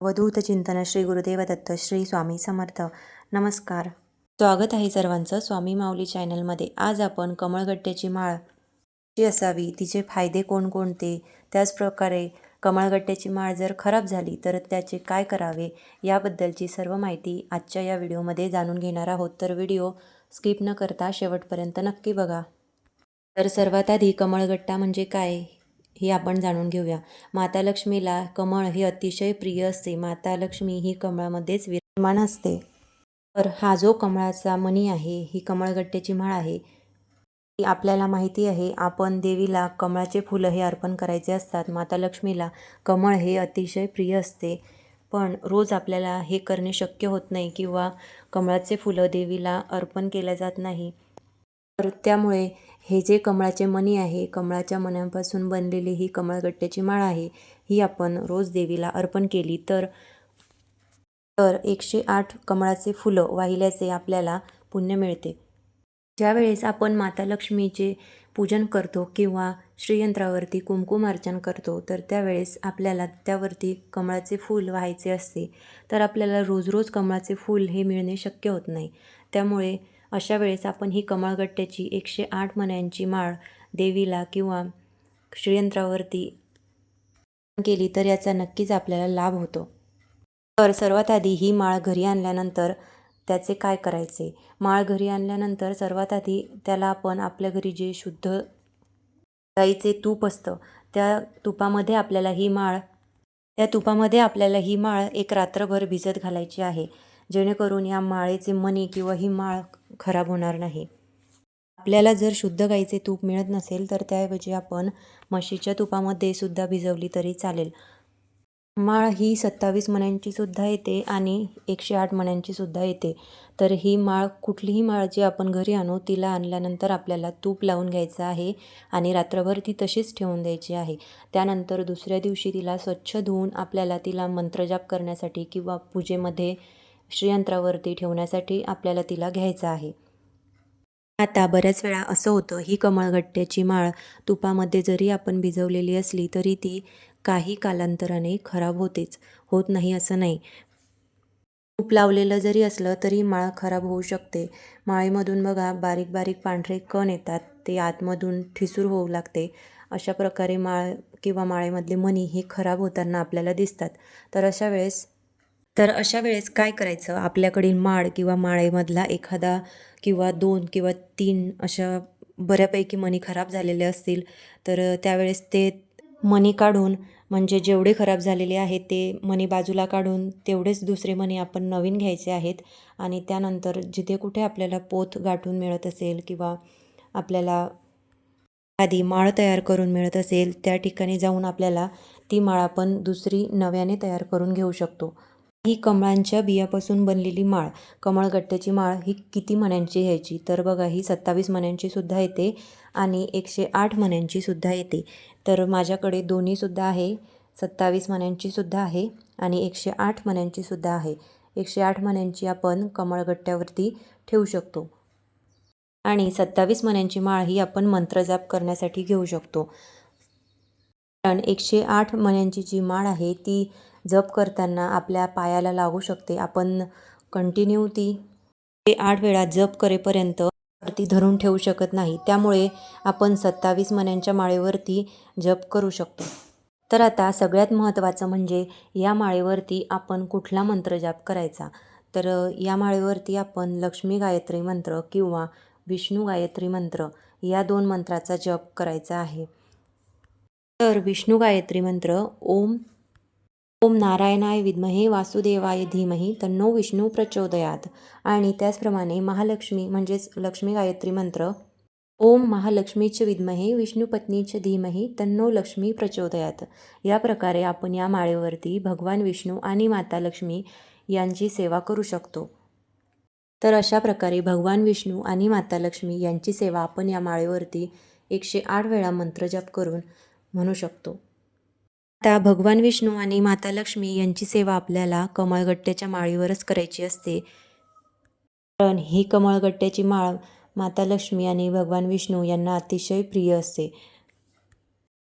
अवधूत चिंतन श्री गुरुदेव दत्त श्री स्वामी समर्थ. नमस्कार. स्वागत आहे सर्वांचं स्वामी माऊली चॅनलमध्ये. आज आपण कमळगट्ट्याची माळ जी असावी? तिचे फायदे कोणकोणते त्याचप्रकारे कमळगट्ट्याची माळ जर खराब झाली तर त्याचे काय करावे? याबद्दलची सर्व माहिती आजच्या या व्हिडिओमध्ये जाणून घेणार आहोत. तर व्हिडिओ स्किप न करता शेवटपर्यंत नक्की बघा. तर सर्वात आधी कमळगट्टा म्हणजे काय? हे आपण जाणून घेऊया. माता लक्ष्मीला कमळ हे अतिशय प्रिय असते. माता लक्ष्मी ही कमळामध्येच विराजमान असते. तर हा जो कमळाचा मणी आहे ही कमळगट्ट्याची माळ आहे. ती आपल्याला माहिती आहे आपण देवीला कमळाचे फुलं हे अर्पण करायचे असतात. माता लक्ष्मीला कमळ हे अतिशय प्रिय असते. पण रोज आपल्याला हे करणे शक्य होत नाही किंवा कमळाचे फुलं देवीला अर्पण केल्या जात नाही. तर त्यामुळे हे जे कमळाचे मणी आहे कमळाच्या मण्यांपासून बनलेली ही कमळगट्ट्याची माळ आहे ही आपण रोज देवीला अर्पण केली तर तर एकशे आठ कमळाचे फुलं वाहिल्याचे आपल्याला पुण्य मिळते. ज्यावेळेस आपण माता लक्ष्मीचे पूजन करतो किंवा श्रीयंत्रावरती कुंकुम अर्चन करतो तर त्यावेळेस आपल्याला त्यावरती कमळाचे फूल व्हायचे असते तर आपल्याला रोज रोज कमळाचे फूल हे मिळणे शक्य होत नाही. त्यामुळे अशा वेळेस आपण ही कमळगट्ट्याची एकशे आठ मण्यांची माळ देवीला किंवा श्रीयंत्रावरती केली तर याचा नक्कीच आपल्याला लाभ होतो. तर सर्वात आधी ही माळ घरी आणल्यानंतर त्याचे काय करायचे? माळ घरी आणल्यानंतर सर्वात आधी त्याला आपण आपल्या घरी जे शुद्ध गाईचे तूप असतं त्या तुपामध्ये आपल्याला ही माळ त्या तुपामध्ये आपल्याला ही माळ एक रात्रभर भिजत घालायची आहे. जेणेकरून या माळेचे मणी किंवा ही माळ खराब होणार नाही. आपल्याला जर शुद्ध गाईचे तूप मिळत नसेल तर त्याऐवजी आपण म्हशीच्या तुपामध्ये सुद्धा भिजवली तरी चालेल. माळ ही सत्तावीस मण्यांची सुद्धा येते आणि एकशे आठ मण्यांची सुद्धा येते. तर ही माळ कुठलीही माळ जी आपण घरी आणू तिला आणल्यानंतर आपल्याला तूप लावून घ्यायचं आहे आणि रात्रभर ती तशीच ठेवून द्यायची आहे. त्यानंतर दुसऱ्या दिवशी तिला स्वच्छ धुवून आपल्याला तिला मंत्रजाप करण्यासाठी किंवा पूजेमध्ये श्रीयंत्रावरती ठेवण्यासाठी आपल्याला तिला घ्यायचं आहे. आता बऱ्याच वेळा असं होतं ही कमळगट्ट्याची माळ तुपामध्ये जरी आपण भिजवलेली असली तरी ती काही कालांतराने खराब होतेच होत नाही असं नाही. तूप लावलेलं जरी असलं तरी माळ खराब होऊ शकते. माळेमधून बघा बारीक बारीक पांढरे कण येतात ते आतमधून ठिसूर होऊ लागते. अशा प्रकारे माळ किंवा माळेमधले मणी हे खराब होताना आपल्याला दिसतात. तर अशा वेळेस तर अशा वेळेस काय करायचं? आपल्याकडील माळ किंवा माळेमधला एखादा किंवा दोन किंवा तीन अशा बऱ्यापैकी मणी खराब झालेले असतील तर त्यावेळेस ते मणी काढून म्हणजे जेवढे खराब झालेले आहेत ते मणी बाजूला काढून तेवढेच दुसरे मणी आपण नवीन घ्यायचे आहेत आणि त्यानंतर जिथे कुठे आपल्याला पोत गाठून मिळत असेल किंवा आपल्याला आधी माळ तयार करून मिळत असेल त्या ठिकाणी जाऊन आपल्याला ती माळ आपण दुसरी नव्याने तयार करून घेऊ शकतो. ही कमळांच्या बियापासून बनलेली माळ. कमळगट्ट्याची माळ ही किती मण्यांची घ्यायची? तर बघा ही सत्तावीस मण्यांचीसुद्धा येते आणि एकशे आठ मण्यांचीसुद्धा येते. तर माझ्याकडे दोन्हीसुद्धा आहे. सत्तावीस मण्यांचीसुद्धा आहे आणि एकशे आठ मण्यांचीसुद्धा आहे. एकशे आठ मण्यांची आपण कमळगट्ट्यावरती ठेवू शकतो. आणि सत्तावीस मण्यांची माळ ही आपण मंत्रजाप करण्यासाठी घेऊ शकतो. कारण एकशे आठ मण्यांची जी माळ आहे ती जप करताना आपल्या पायाला लागू शकते. आपण कंटिन्यू ती ते आठ वेळा जप करेपर्यंत वरती धरून ठेवू शकत नाही. त्यामुळे आपण सत्तावीस मण्यांच्या माळेवरती जप करू शकतो. तर आता सगळ्यात महत्त्वाचं म्हणजे या माळेवरती आपण कुठला मंत्र जाप करायचा? तर या माळेवरती आपण लक्ष्मी गायत्री मंत्र किंवा विष्णू गायत्री मंत्र या दोन मंत्राचा जप करायचा आहे. तर विष्णू गायत्री मंत्र ओम ओम नारायणाय विद्महे वासुदेवाय धीमही तन्नो विष्णू प्रचोदयात. आणि त्याचप्रमाणे महालक्ष्मी म्हणजेच लक्ष्मी गायत्री मंत्र ओम महालक्ष्मीच विद्महे विष्णुपत्नीच धीमही तन्नो लक्ष्मी प्रचोदयात. या प्रकारे आपण या माळेवरती भगवान विष्णू आणि माता लक्ष्मी यांची सेवा करू शकतो. तर अशा प्रकारे भगवान विष्णू आणि माता लक्ष्मी यांची सेवा आपण या माळेवरती एकशे आठ वेळा मंत्रजप करून म्हणू शकतो. आता भगवान विष्णू आणि माता लक्ष्मी यांची सेवा आपल्याला कमळगट्ट्याच्या माळीवरच करायची असते. कारण ही कमळगट्ट्याची माळ माता लक्ष्मी आणि भगवान विष्णू यांना अतिशय प्रिय असते.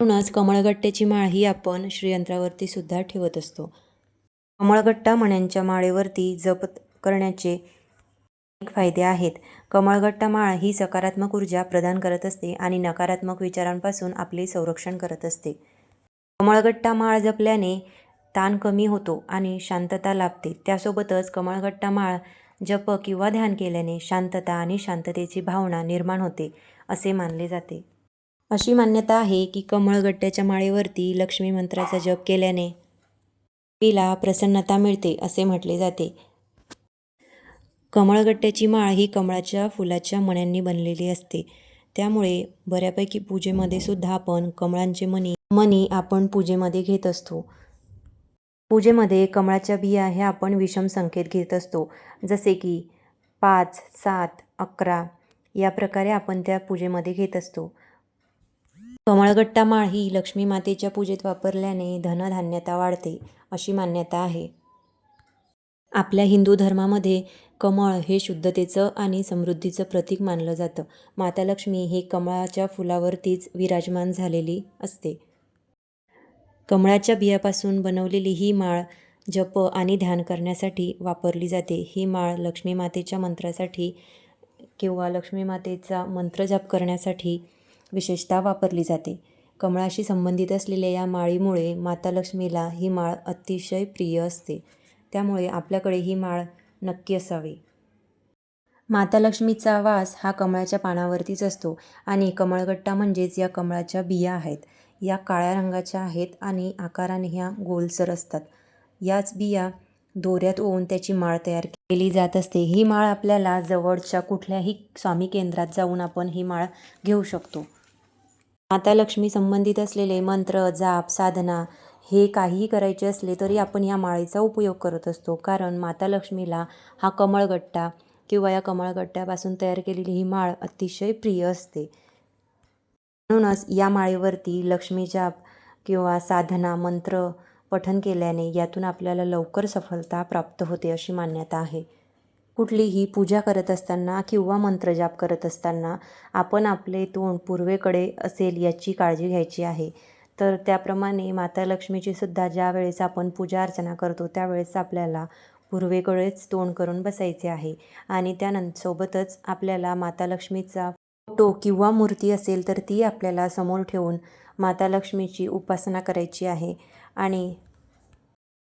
म्हणूनच कमळगट्ट्याची माळ ही आपण श्रीयंत्रावरती सुद्धा ठेवत असतो. कमळगट्टा मण्यांच्या माळेवरती जप करण्याचे अनेक फायदे आहेत. कमळगट्टा माळ ही सकारात्मक ऊर्जा प्रदान करत असते आणि नकारात्मक विचारांपासून आपले संरक्षण करत असते. कमळगट्टा माळ जपल्याने ताण कमी होतो आणि शांतता लाभते. त्यासोबतच कमळगट्टा माळ जप किंवा ध्यान केल्याने शांतता आणि शांततेची भावना निर्माण होते असे मानले जाते. अशी मान्यता आहे की कमळगट्ट्याच्या माळेवरती लक्ष्मी मंत्राचा जप केल्याने देवीला प्रसन्नता मिळते असे म्हटले जाते. कमळगट्ट्याची माळ ही कमळाच्या फुलाच्या मण्यांनी बनलेली असते. त्यामुळे बऱ्यापैकी पूजेमध्ये सुद्धा आपण कमळांचे मणी मणी आपण पूजेमध्ये घेत असतो. पूजेमध्ये कमळाच्या बिया हे आपण विषम संकेत घेत असतो. जसे की पाच सात अकरा या प्रकारे आपण त्या पूजेमध्ये घेत असतो. कमळगट्टा माळ ही लक्ष्मी मातेच्या पूजेत वापरल्याने धनधान्यता वाढते अशी मान्यता आहे. आपल्या हिंदू धर्मामध्ये कमळ हे शुद्धतेचं आणि समृद्धीचं प्रतीक मानलं जातं. माता लक्ष्मी ही कमळाच्या फुलावरतीच विराजमान झालेली असते. कमळाच्या बियापासून बनवलेली ही माळ जप आणि ध्यान करण्यासाठी वापरली जाते. ही माळ लक्ष्मी मातेच्या मंत्रासाठी किंवा लक्ष्मी मातेचा मंत्र जप करण्यासाठी विशेषतः वापरली जाते. कमळाशी संबंधित असलेल्या या माळीमुळे माता लक्ष्मीला ही माळ अतिशय प्रिय असते. त्यामुळे आपल्याकडे ही माळ नक्की असावी. माता लक्ष्मीचा वास हा कमळाच्या पानावरतीच असतो आणि कमळगट्टा म्हणजेच या कमळाच्या बिया आहेत. या काळ्या रंगाच्या आहेत आणि आकाराने ह्या गोलसर असतात. याच बिया दोऱ्यात ओवून त्याची माळ तयार केली जात असते. ही माळ आपल्याला जवळच्या कुठल्याही स्वामी केंद्रात जाऊन आपण ही माळ घेऊ शकतो. माता लक्ष्मी संबंधित असलेले मंत्र जाप साधना हे काहीही करायचे असले तरी आपण या माळेचा उपयोग करत असतो. कारण माता लक्ष्मीला हा कमळगट्टा किंवा या कमळगट्ट्यापासून तयार केलेली ही माळ अतिशय प्रिय असते. म्हणूनच या माळेवरती लक्ष्मीजाप किंवा साधना मंत्र पठन केल्याने यातून आपल्याला लवकर सफलता प्राप्त होते अशी मान्यता आहे. कुठलीही पूजा करत असताना किंवा मंत्रजाप करत असताना आपण आपले तोंड पूर्वेकडे असेल याची काळजी घ्यायची आहे. तर त्याप्रमाणे माता लक्ष्मीची सुद्धा ज्या वेळेस आपण पूजा अर्चना करतो त्यावेळेस आपल्याला पूर्वेकडेच तोंड करून बसायचे आहे आणि त्यानंतर सोबतच आपल्याला माता लक्ष्मीचा फोटो किंवा मूर्ती असेल तर ती आपल्याला समोर ठेवून माता लक्ष्मीची उपासना करायची आहे. आणि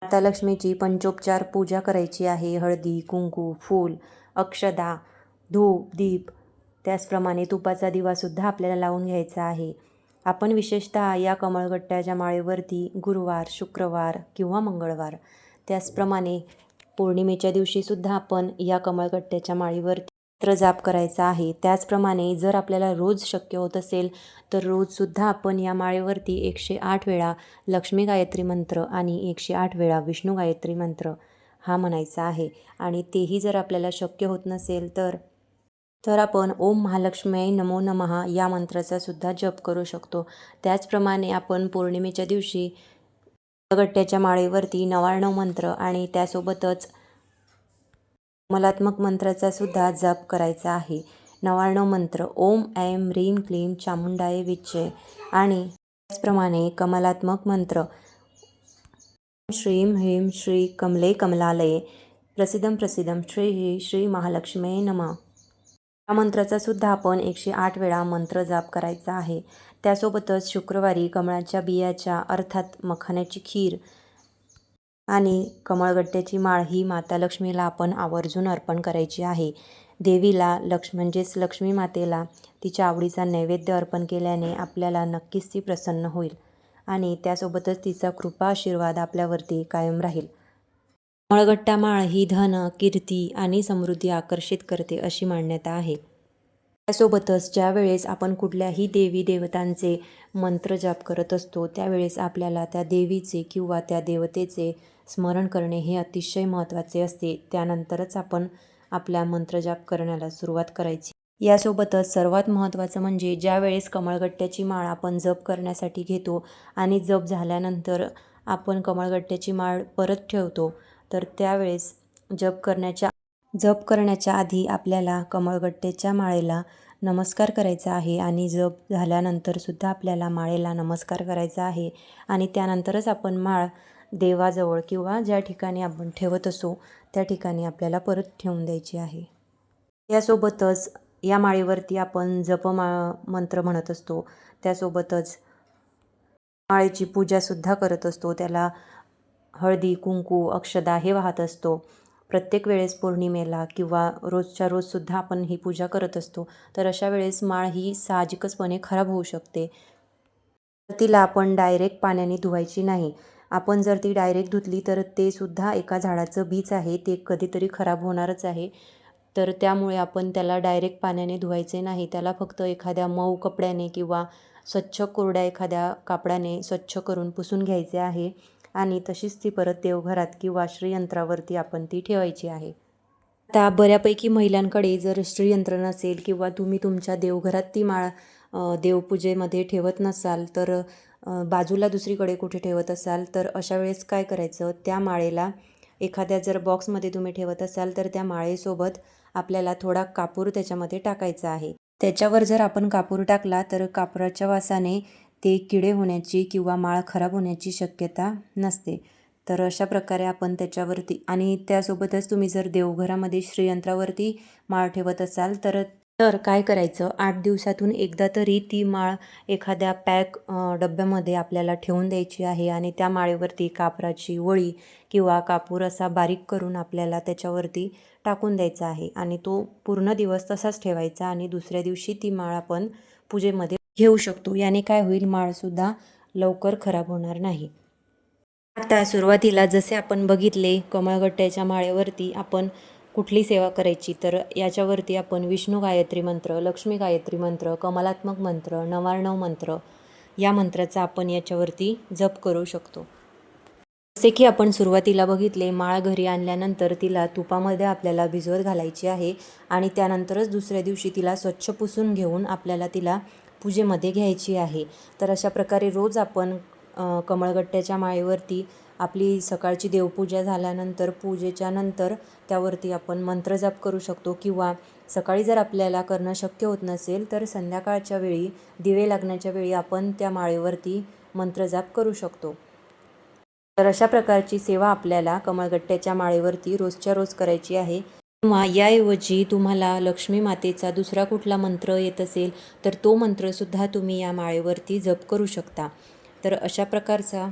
माता लक्ष्मीची पंचोपचार पूजा करायची आहे. हळदी कुंकू फूल अक्षदा धूप दीप त्याचप्रमाणे तुपाचा दिवासुद्धा आपल्याला लावून घ्यायचा आहे. आपण विशेषतः या कमळगट्ट्याच्या माळेवरती गुरुवार शुक्रवार किंवा मंगळवार त्याचप्रमाणे पौर्णिमेच्या दिवशीसुद्धा आपण या कमळगट्ट्याच्या माळीवरती मंत्र जाप करायचा आहे. त्याचप्रमाणे जर आपल्याला रोज शक्य होत असेल तर रोजसुद्धा आपण या माळेवरती एकशे आठ वेळा लक्ष्मी गायत्री मंत्र आणि एकशे आठ वेळा विष्णू गायत्री मंत्र हा म्हणायचा आहे. आणि तेही जर आपल्याला शक्य होत नसेल तर तर आपण ओम महालक्ष्मी नमो नमहा या मंत्राचा सुद्धा जप करू शकतो. त्याचप्रमाणे आपण पौर्णिमेच्या दिवशी गट्ट्याच्या माळेवरती नवार्णव मंत्र आणि त्यासोबतच मलात्मक मंत्राचा सुद्धा जप करायचा आहे. नवार्णव मंत्र ओम ऐम ह्रीम क्लीम चामुंडाय विच्चे आणि त्याचप्रमाणे कमलात्मक मंत्र श्रीम ह्रीम श्री कमले कमलालये प्रसिद्धम प्रसिद्धम श्री ही श्री महालक्ष्मी नमा. या मंत्राचा सुद्धा आपण एकशे आठ वेळा मंत्र जाप करायचा आहे. त्यासोबतच शुक्रवारी कमळाच्या बियाच्या अर्थात मखाण्याची खीर आणि कमळगट्ट्याची माळ ही माता लक्ष्मीला आपण आवर्जून अर्पण करायची आहे. देवीला लक्ष म्हणजेच लक्ष्मी मातेला तिच्या आवडीचा नैवेद्य अर्पण केल्याने आपल्याला नक्कीच ती प्रसन्न होईल आणि त्यासोबतच तिचा कृपा आशीर्वाद आपल्यावरती कायम राहील. कमळगट्टा माळ ही धन कीर्ती आणि समृद्धी आकर्षित करते अशी मान्यता आहे. त्यासोबतच ज्या वेळेस आपण कुठल्याही देवी देवतांचे मंत्र जाप करत असतो त्यावेळेस आपल्याला त्या देवीचे किंवा त्या देवतेचे स्मरण करणे हे अतिशय महत्त्वाचे असते. त्यानंतरच आपण आपल्या मंत्रजाप करण्याला सुरुवात करायची. यासोबतच सर्वात महत्त्वाचं म्हणजे ज्या वेळेस कमळगट्ट्याची माळ आपण जप करण्यासाठी घेतो आणि जप झाल्यानंतर आपण कमळगट्ट्याची माळ परत ठेवतो तर त्यावेळेस जप करण्याच्या जप करण्याच्या आधी आपल्याला कमळगट्टेच्या माळेला नमस्कार करायचा आहे आणि जप झाल्यानंतरसुद्धा आपल्याला माळेला नमस्कार करायचा आहे आणि त्यानंतरच आपण माळ देवाजवळ किंवा ज्या ठिकाणी आपण ठेवत असो त्या ठिकाणी आपल्याला परत ठेवून द्यायची आहे. यासोबतच या माळेवरती आपण जपमा मंत्र म्हणत असतो. त्यासोबतच माळेची पूजासुद्धा करत असतो. त्याला हळदी कुंकू अक्षदा हे वाहत असतो. प्रत्येक वेळेस पौर्णिमेला किंवा रोजच्या रोजसुद्धा आपण ही पूजा करत असतो तर अशा वेळेस माळ ही साहजिकचपणे खराब होऊ शकते. तिला आपण डायरेक्ट पाण्याने धुवायची नाही आपण जर ती डायरेक्ट धुतली तर ते सुद्धा एका झाडाचं बीज आहे ते कधीतरी खराब होणारच आहे. तर त्यामुळे आपण त्याला डायरेक्ट पाण्याने धुवायचे नाही त्याला फक्त एखाद्या मऊ कपड्याने किंवा स्वच्छ कोरड्या एखाद्या कापडाने स्वच्छ करून पुसून घ्यायचे आहे. आणि तशीच ती परत देवघरात किंवा श्रीयंत्रावरती आपण ती ठेवायची आहे. आता बऱ्यापैकी महिलांकडे जर श्रीयंत्र नसेल किंवा तुम्ही तुमच्या देवघरात ती माळ देवपूजेमध्ये ठेवत नसाल तर बाजूला दुसरीकडे कुठे ठेवत असाल तर अशा वेळेस काय करायचं? त्या माळेला एखाद्या जर बॉक्समध्ये तुम्ही ठेवत असाल तर त्या माळेसोबत आपल्याला थोडा कापूर त्याच्यामध्ये टाकायचा आहे. त्याच्यावर जर आपण कापूर टाकला तर कापराच्या वासाने ते किडे होण्याची किंवा माळ खराब होण्याची शक्यता नसते. तर अशा प्रकारे आपण त्याच्यावरती आणि त्यासोबतच तुम्ही जर देवघरामध्ये श्रीयंत्रावरती माळ ठेवत असाल तर तर काय करायचं? आठ दिवसातून एकदा तरी ती माळ एखाद्या पॅक डब्यामध्ये आपल्याला ठेवून द्यायची आहे आणि त्या माळेवरती कापराची वळी किंवा कापूर असा बारीक करून आपल्याला त्याच्यावरती टाकून द्यायचा आहे आणि तो पूर्ण दिवस तसाच ठेवायचा आणि दुसऱ्या दिवशी ती माळ आपण पूजेमध्ये घेऊ शकतो. याने काय होईल? माळसुद्धा लवकर खराब होणार नाही. आता सुरुवातीला जसे आपण बघितले कमळगट्ट्याच्या माळेवरती आपण कुठली सेवा करायची तर याच्यावरती आपण विष्णू गायत्री मंत्र लक्ष्मी गायत्री मंत्र कमलात्मक मंत्र नवार्णव मंत्र या मंत्राचा आपण याच्यावरती जप करू शकतो. जसे की आपण सुरुवातीला बघितले माळ घरी आणल्यानंतर तिला तुपामध्ये आपल्याला भिजवत घालायची आहे आणि त्यानंतरच दुसऱ्या दिवशी तिला स्वच्छ पुसून घेऊन आपल्याला तिला पूजेमध्ये घ्यायची आहे. तर अशा प्रकारे रोज आपण कमळगट्ट्याच्या माळेवरती आपली सकाळची देवपूजा झाल्यानंतर पूजेच्या नंतर त्यावरती आपण मंत्रजाप करू शकतो किंवा सकाळी जर आपल्याला करणं शक्य होत नसेल तर संध्याकाळच्या वेळी दिवे लागण्याच्या वेळी आपण त्या माळेवरती मंत्रजाप करू शकतो. तर अशा प्रकारची सेवा आपल्याला कमळगट्ट्याच्या माळेवरती रोजच्या रोज करायची आहे. किंवा याऐवजी तुम्हाला लक्ष्मी मातेचा दुसरा कुठला मंत्र येत असेल तर तो मंत्रसुद्धा तुम्ही या माळेवरती जप करू शकता. तर अशा प्रकारचा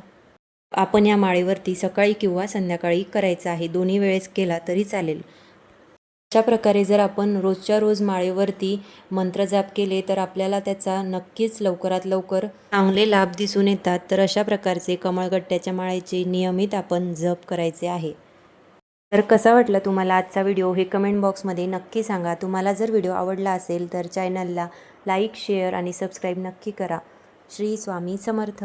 आपण या माळेवरती सकाळी किंवा संध्याकाळी करायचा आहे. दोन्ही वेळेस केला तरी चालेल. अशा प्रकारे जर आपण रोजच्या रोज माळेवरती मंत्रजाप केले तर आपल्याला त्याचा नक्कीच लवकरात लवकर चांगले लाभ दिसून येतात. तर अशा प्रकारचे कमळगट्ट्याच्या माळेचे नियमित आपण जप करायचे आहे. तर कसा वाटला तुम्हाला आजचा व्हिडिओ हे कमेंट बॉक्समध्ये नक्की सांगा. तुम्हाला जर व्हिडिओ आवडला असेल तर चॅनलला लाईक शेअर आणि सबस्क्राईब नक्की करा. श्री स्वामी समर्थ.